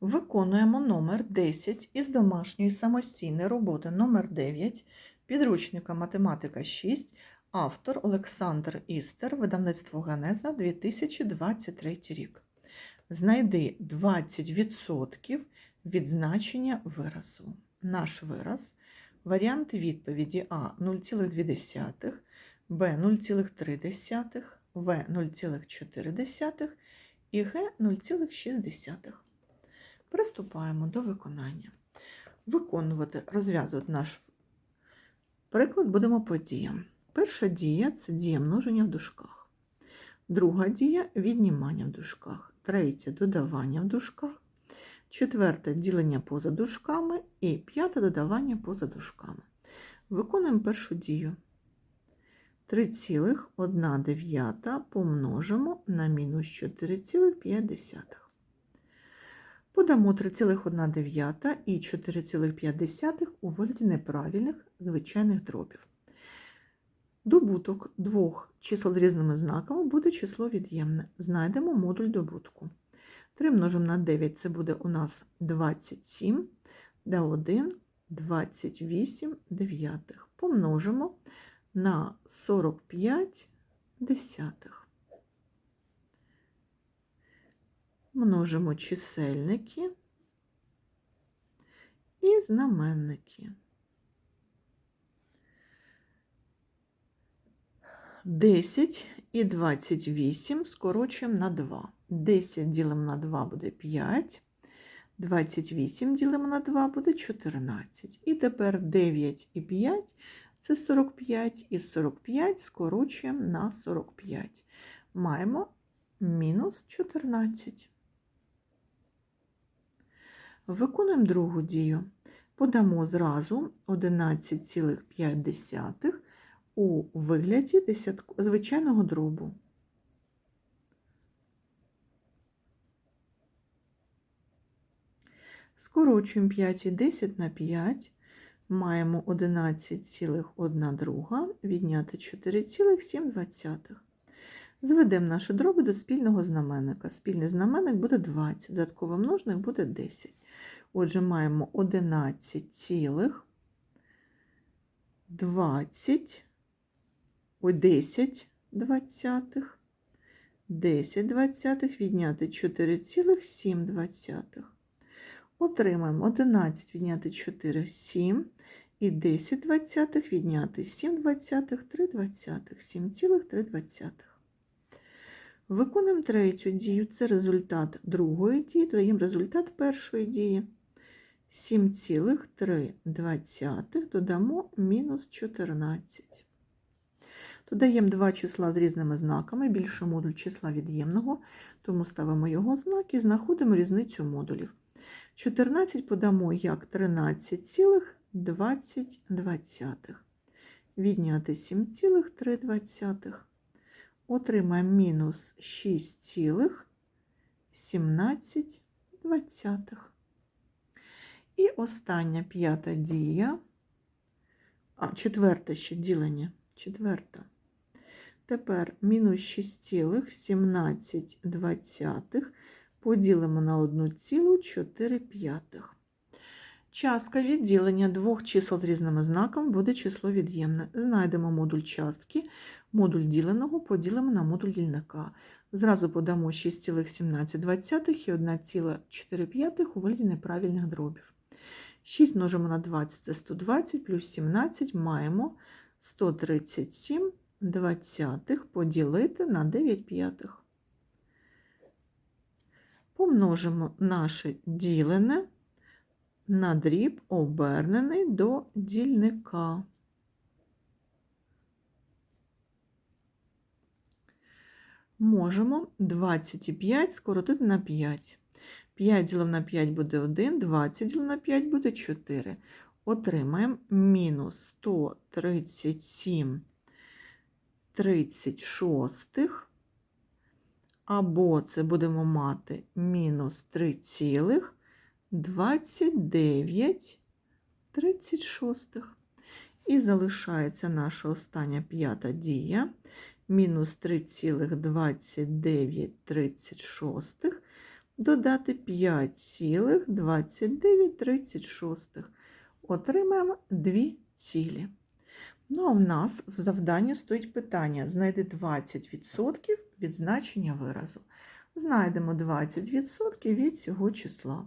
Виконуємо номер 10 із домашньої самостійної роботи номер 9 підручника математика 6, автор Олександр Істер, видавництво Ганеза 2023 рік. Знайди 20% від значення виразу. Наш вираз. Варіанти відповіді А 0,2, Б 0,3, В 0,4 і Г 0,6. Приступаємо до виконання. Виконувати, розв'язувати наш приклад будемо по діям. Перша дія це дія множення в дужках. Друга дія віднімання в дужках. Третя додавання в дужках. Четверте ділення поза дужками. І п'яте додавання поза дужками. Виконуємо першу дію. 3,1 помножимо на мінус 4,5. Подамо 3,1 і 4,5 у вигляді неправильних звичайних дробів. Добуток двох чисел з різними знаками буде число від'ємне. Знайдемо модуль добутку. 3 множимо на 9 це буде у нас 27, да 1 28 дев'ятих. Помножимо на 45 десятих. Множимо чисельники і знаменники. 10 і 28 скорочуємо на 2. 10 ділимо на 2 буде 5, 28 ділимо на 2 буде 14. І тепер 9 і 5 це 45, і 45 скорочуємо на 45. Маємо мінус 14. Виконуємо другу дію. Подамо зразу 11,5 у вигляді звичайного дробу. Скорочуємо 5 і 10 на 5. Маємо 11,1 друга, відняти 4,7. Зведемо наші дроби до спільного знаменника. Спільний знаменник буде 20, додатковий множник буде 10. Отже, маємо 11 цілих 20, ой, 10 двадцятих, 10 двадцятих відняти 4,7. Отримаємо 11 відняти 4, 7, і 10 двадцятих відняти 7 двадцятих, 3 двадцятих, 7,3 двадцятих. Виконуємо третю дію, це результат другої дії, додаємо результат першої дії. 7,3 додамо мінус 14. Додаємо два числа з різними знаками, більше модуль числа від'ємного, тому ставимо його знак і знаходимо різницю модулів. 14 подамо як 13,20. Відняти 7,3. Отримаємо мінус 6,17. І остання п'ята дія, а четверте ще ділення, четверта. Тепер мінус 6,17 поділимо на 1,4. Частка відділення двох чисел з різними знаками буде число від'ємне. Знайдемо модуль частки, модуль діленого поділимо на модуль дільника. Зразу подамо 6,17 і 1,4 у вигляді неправильних дробів. 6 множимо на 20 це 120, плюс 17 маємо 137 двадцятих поділити на 9 п'ятих. Помножимо наше ділене на дріб, обернений до дільника. Можемо 25 скоротити на 5. 5 ділив на 5 буде 1, 20 ділив на 5 буде 4. Отримаємо мінус 137 36, або це будемо мати мінус 3,29 36. І залишається наша остання п'ята дія, мінус 3,29 36 додати 5,2936. Отримаємо 2 цілі. Ну, а в нас в завданні стоїть питання: знайди 20% від значення виразу. Знайдемо 20% від цього числа.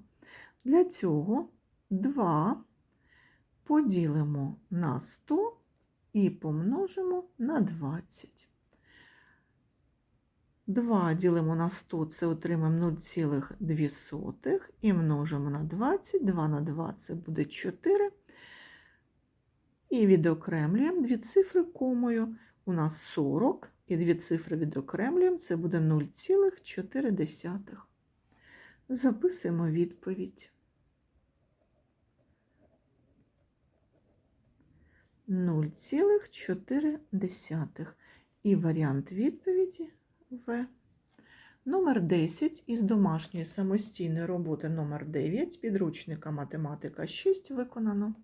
Для цього 2 поділимо на 100 і помножимо на 20. 2 ділимо на 100, це отримаємо 0,2 і множимо на 20. 2 на 2 це буде 4. І відокремлюємо дві цифри комою. У нас 40, і дві цифри відокремлюємо, це буде 0,4. Записуємо відповідь. 0,4. І варіант відповіді В. Номер 10 із домашньої самостійної роботи номер 9 підручника математика 6 виконано.